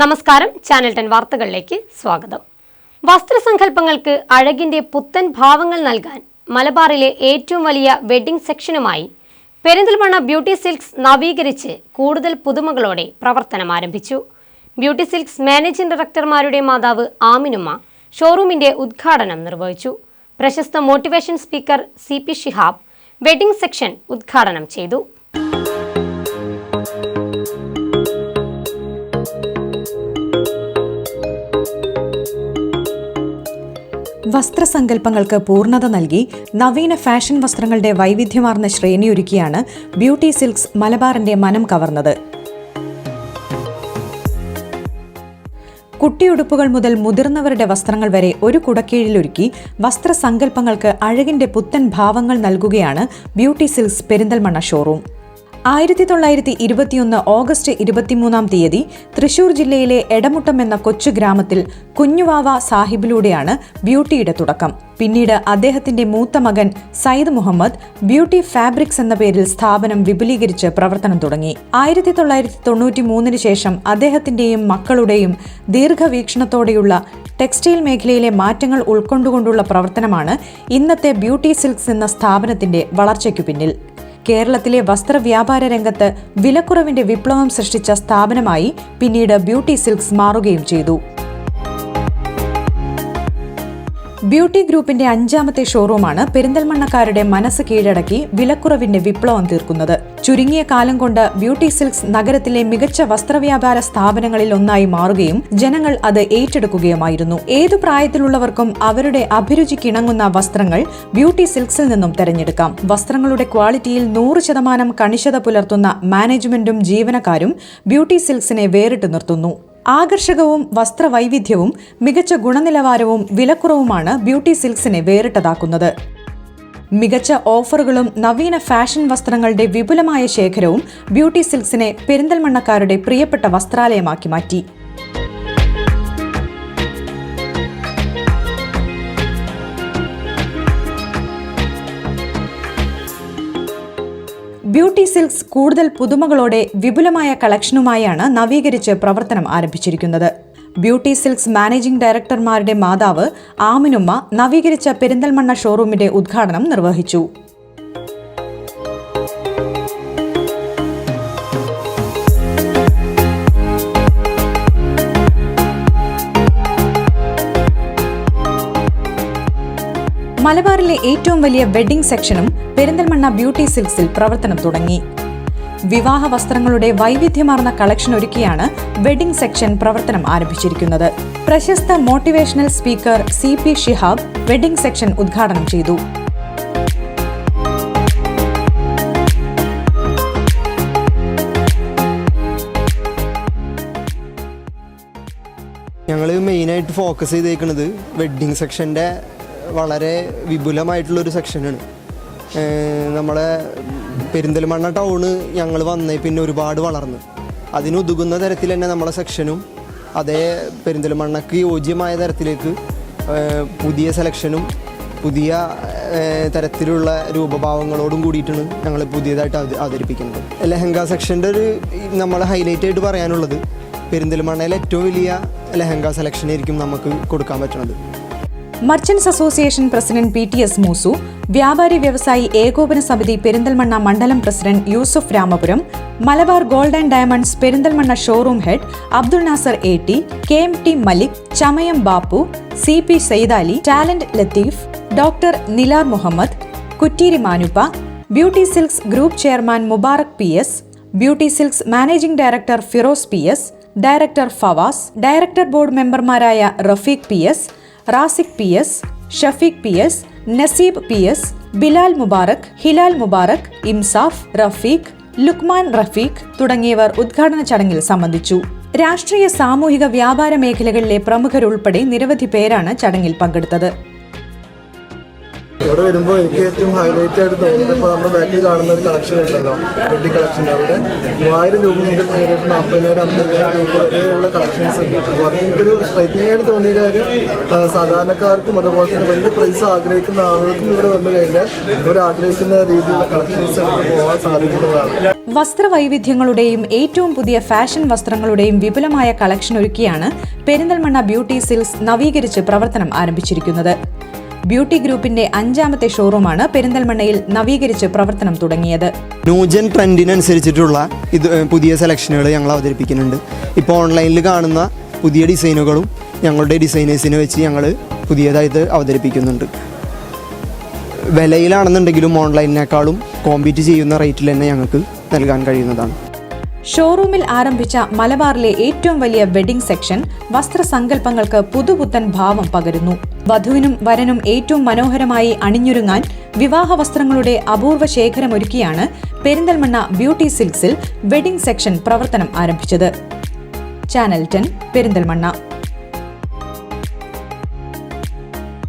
നമസ്കാരം. Channel ten വാർത്തകളിലേക്ക് സ്വാഗതം. വസ്ത്രസങ്കല്പങ്ങൾക്ക് അഴകിന്റെ പുത്തൻ ഭാവങ്ങൾ നൽകാൻ മലബാറിലെ ഏറ്റവും വലിയ വെഡിംഗ് സെക്ഷനുമായി പെരിന്തൽമണ്ണ ബ്യൂട്ടി സിൽക്സ് നവീകരിച്ച് കൂടുതൽ പുതുമകളോടെ പ്രവർത്തനം ആരംഭിച്ചു. ബ്യൂട്ടി സിൽക്സ് മാനേജിംഗ് ഡയറക്ടർമാരുടെ മാതാവ് ആമിനുമ്മ ഷോറൂമിന്റെ ഉദ്ഘാടനം നിർവഹിച്ചു. പ്രശസ്ത motivation speaker C P Shihab wedding section ഉദ്ഘാടനം ചെയ്തു. വസ്ത്രസങ്കല്പങ്ങൾക്ക് പൂർണത നൽകി നവീന ഫാഷൻ വസ്ത്രങ്ങളുടെ വൈവിധ്യമാർന്ന ശ്രേണിയൊരുക്കിയാണ് ബ്യൂട്ടി സിൽക്സ് മലബാറിന്റെ മനം കവർന്നത്. കുട്ടിയുടുപ്പുകൾ മുതൽ മുതിർന്നവരുടെ വസ്ത്രങ്ങൾ വരെ ഒരു കുടക്കീഴിലൊരുക്കി വസ്ത്രസങ്കല്പങ്ങൾക്ക് അഴകിന്റെ പുത്തൻ ഭാവങ്ങൾ നൽകുകയാണ് ബ്യൂട്ടി സിൽക്സ് പെരിന്തൽമണ്ണ ഷോറൂം. ആയിരത്തി തൊള്ളായിരത്തി ഇരുപത്തിയൊന്ന് ഓഗസ്റ്റ് ഇരുപത്തിമൂന്നാം തീയതി തൃശൂർ ജില്ലയിലെ എടമുട്ടം എന്ന കൊച്ചു ഗ്രാമത്തിൽ കുഞ്ഞുവാവ സാഹിബിലൂടെയാണ് ബ്യൂട്ടിയുടെ തുടക്കം. പിന്നീട് അദ്ദേഹത്തിന്റെ മൂത്ത മകൻ സയ്യിദ് മുഹമ്മദ് ബ്യൂട്ടി ഫാബ്രിക്സ് എന്ന പേരിൽ സ്ഥാപനം വിപുലീകരിച്ച് പ്രവർത്തനം തുടങ്ങി. ആയിരത്തി തൊള്ളായിരത്തി തൊണ്ണൂറ്റി മൂന്നിന് ശേഷം അദ്ദേഹത്തിന്റെയും മക്കളുടെയും ദീർഘവീക്ഷണത്തോടെയുള്ള ടെക്സ്റ്റൈൽ മേഖലയിലെ മാറ്റങ്ങൾ ഉൾക്കൊണ്ടുകൊണ്ടുള്ള പ്രവർത്തനമാണ് ഇന്നത്തെ ബ്യൂട്ടി സിൽക്സ് എന്ന സ്ഥാപനത്തിന്റെ വളർച്ചയ്ക്കു പിന്നിൽ. കേരളത്തിലെ വസ്ത്രവ്യാപാര രംഗത്ത് വിലക്കുറവിന്റെ വിപ്ലവം സൃഷ്ടിച്ച സ്ഥാപനമായി പിന്നീട് ബ്യൂട്ടി സിൽക്സ് മാറുകയും ചെയ്തു. ബ്യൂട്ടി ഗ്രൂപ്പിന്റെ അഞ്ചാമത്തെ ഷോറൂമാണ് പെരിന്തൽമണ്ണക്കാരുടെ മനസ്സ് കീഴടക്കി വിലക്കുറവിന്റെ വിപ്ലവം തീർക്കുന്നത്. ചുരുങ്ങിയ കാലം കൊണ്ട് ബ്യൂട്ടി സിൽക്സ് നഗരത്തിലെ മികച്ച വസ്ത്രവ്യാപാര സ്ഥാപനങ്ങളിൽ ഒന്നായി മാറുകയും ജനങ്ങൾ അത് ഏറ്റെടുക്കുകയുമായിരുന്നു. ഏതു പ്രായത്തിലുള്ളവർക്കും അവരുടെ അഭിരുചിക്കിണങ്ങുന്ന വസ്ത്രങ്ങൾ ബ്യൂട്ടി സിൽക്സിൽ നിന്നും തെരഞ്ഞെടുക്കാം. വസ്ത്രങ്ങളുടെ ക്വാളിറ്റിയിൽ നൂറ് ശതമാനം കണിശത പുലർത്തുന്ന മാനേജ്മെന്റും ജീവനക്കാരും ബ്യൂട്ടി സിൽക്സിനെ വേറിട്ട് നിർത്തുന്നു. ആകർഷകവും വസ്ത്രവൈവിധ്യവും മികച്ച ഗുണനിലവാരവും വിലക്കുറവുമാണ് ബ്യൂട്ടി സിൽക്സിനെ വേറിട്ടതാക്കുന്നത്. മികച്ച ഓഫറുകളും നവീന ഫാഷൻ വസ്ത്രങ്ങളുടെ വിപുലമായ ശേഖരവും ബ്യൂട്ടി സിൽക്സിനെ പെരിന്തൽമണ്ണക്കാരുടെ പ്രിയപ്പെട്ട വസ്ത്രാലയമാക്കി മാറ്റി. ബ്യൂട്ടി സിൽക്സ് കൂടുതൽ പുതുമകളോടെ വിപുലമായ കളക്ഷനുമായാണ് നവീകരിച്ച് പ്രവർത്തനം ആരംഭിച്ചിരിക്കുന്നത്. ബ്യൂട്ടി സിൽക്സ് മാനേജിംഗ് ഡയറക്ടർമാരുടെ മാതാവ് ആമിനുമ്മ നവീകരിച്ച പെരിന്തൽമണ്ണ ഷോറൂമിന്റെ ഉദ്ഘാടനം നിർവഹിച്ചു. മലബാറിലെ ഏറ്റവും വലിയ വെഡ്ഡിംഗ് സെക്ഷനും പെരിന്തൽമണ്ണ ബ്യൂട്ടി സിൽക്സിൽ പ്രവർത്തനം തുടങ്ങി. വിവാഹ വസ്ത്രങ്ങളുടെ വൈവിധ്യമാർന്ന കളക്ഷൻ ഒരുക്കിയാണ് വെഡ്ഡിംഗ് സെക്ഷൻ പ്രവർത്തനം ആരംഭിച്ചിരിക്കുന്നത്. പ്രശസ്ത motivational speaker C P Shihab wedding section ഉദ്ഘാടനം ചെയ്തു. ഞങ്ങൾ മെയിനായിട്ട് ഫോക്കസ് ചെയ്തേക്കുന്നത് വെഡിങ് സെക്ഷന്റെ വളരെ വിപുലമായിട്ടുള്ളൊരു സെക്ഷനാണ്. നമ്മളെ പെരിന്തൽമണ്ണ ടൗണ് ഞങ്ങൾ വന്നേ പിന്നെ ഒരുപാട് വളർന്നു. അതിനുതുകുന്ന തരത്തിൽ തന്നെ നമ്മളെ സെക്ഷനും അതേ പെരിന്തൽമണ്ണക്ക് യോജ്യമായ തരത്തിലേക്ക് പുതിയ സെലക്ഷനും പുതിയ തരത്തിലുള്ള രൂപഭാവങ്ങളോടും കൂടിയിട്ടാണ് ഞങ്ങൾ പുതിയതായിട്ട് അവത- അവതരിപ്പിക്കുന്നത്. ലെഹങ്ക സെക്ഷന്റെ ഒരു നമ്മൾ ഹൈലൈറ്റ് ആയിട്ട് പറയാനുള്ളത് പെരിന്തൽമണ്ണയിലെ ഏറ്റവും വലിയ ലെഹങ്ക സെലക്ഷൻ ആയിരിക്കും നമുക്ക് കൊടുക്കാൻ പറ്റുന്നത് merchants association president P T S Moosu വ്യാപാരി വ്യവസായി ഏകോപന സമിതി പെരിന്തൽമണ്ണ മണ്ഡലം president Yusuf Ramapuram Malabar gold and diamonds Perinthalmanna showroom head Abdul Nasar A T K M T Malik Chamayam Bapu C P Saidali talent Latheef doctor Nilar Muhammad Kutteeri Manuppa beauty silks group chairman Mubarak P S beauty silks managing director Firoz P S director Fawaz director board മെമ്പർമാരായ Rafeeq P S Raziq P S Shafeeq P S Naseeb P S Bilal Mubarak Hilal Mubarak Imsaf Rafeeq Luqman Rafeeq തുടങ്ങിയവർ ഉദ്ഘാടന ചടങ്ങിൽ സംബന്ധിച്ചു. രാഷ്ട്രീയ സാമൂഹിക വ്യാപാര മേഖലകളിലെ പ്രമുഖരുൾപ്പെടെ നിരവധി പേരാണ് ചടങ്ങിൽ പങ്കെടുത്തത്. ഇവിടെ വരുമ്പോൾ എനിക്ക് ഏറ്റവും ഹൈലൈറ്റ് ആയിട്ട് തോന്നുന്നത് ഇപ്പോൾ നമ്മുടെ ബാക്കിൽ കാണുന്ന ഒരു കളക്ഷൻ ഉണ്ടല്ലോ വെഡ്ഡിംഗ് കളക്ഷൻ അവിടെ മൂവായിരം രൂപ മുതൽ നേരിട്ട് നാൽപ്പതിനായിരം അമ്പതിനായിരം രൂപ വരെയുള്ള കളക്ഷൻസ് ഉണ്ട്. അപ്പോൾ എനിക്കൊരു സ്ട്രൈറ്റിംഗ് ആയിട്ട് തോന്നിയ കാര്യം സാധാരണക്കാർക്കും അതുപോലെ തന്നെ വലിയ പ്രൈസ് ആഗ്രഹിക്കുന്ന ആളുകൾക്കും ഇവിടെ വന്നു കഴിഞ്ഞാൽ ഇവർ ആഗ്രഹിക്കുന്ന രീതിയിലുള്ള കളക്ഷൻസ് പോകാൻ സാധിക്കുന്നതാണ്. വസ്ത്രവൈവിധ്യങ്ങളുടെയും ഏറ്റവും പുതിയ ഫാഷൻ വസ്ത്രങ്ങളുടെയും വിപുലമായ കളക്ഷൻ ഒരുക്കിയാണ് പെരിന്തൽമണ്ണ ബ്യൂട്ടി സിൽസ് നവീകരിച്ച് പ്രവർത്തനം ആരംഭിച്ചിരിക്കുന്നത്. ബ്യൂട്ടി ഗ്രൂപ്പിന്റെ അഞ്ചാമത്തെ ഷോറൂമാണ് പെരിന്തൽമണ്ണയിൽ നവീകരിച്ച് പ്രവർത്തനം തുടങ്ങിയത്. ന്യൂജൻ ട്രെൻഡിനനുസരിച്ചിട്ടുള്ള ഇത് പുതിയ സെലക്ഷനുകൾ ഞങ്ങൾ അവതരിപ്പിക്കുന്നുണ്ട്. ഇപ്പോൾ ഓൺലൈനിൽ കാണുന്ന പുതിയ ഡിസൈനുകളും ഞങ്ങളുടെ ഡിസൈനേഴ്സിനെ വെച്ച് ഞങ്ങൾ പുതിയതായിട്ട് അവതരിപ്പിക്കുന്നുണ്ട്. വിലയിലാണെന്നുണ്ടെങ്കിലും ഓൺലൈനിനേക്കാളും കോമ്പീറ്റ് ചെയ്യുന്ന റേറ്റിൽ തന്നെ ഞങ്ങൾക്ക് നൽകാൻ കഴിയുന്നതാണ്. ഷോറൂമിൽ ആരംഭിച്ച മലബാറിലെ ഏറ്റവും വലിയ വെഡിംഗ് സെക്ഷൻ വസ്ത്രസങ്കല്പങ്ങൾക്ക് പുതുപുത്തൻ ഭാവം പകരുന്നു. വധുവിനും വരനും ഏറ്റവും മനോഹരമായി അണിഞ്ഞൊരുങ്ങാൻ വിവാഹ വസ്ത്രങ്ങളുടെ അപൂർവ ശേഖരമൊരുക്കിയാണ് പെരിന്തൽമണ്ണ ബ്യൂട്ടി സിൽക്സിൽ വെഡിംഗ് സെക്ഷൻ പ്രവർത്തനം ആരംഭിച്ചത്. Channel ten Perinthalmanna.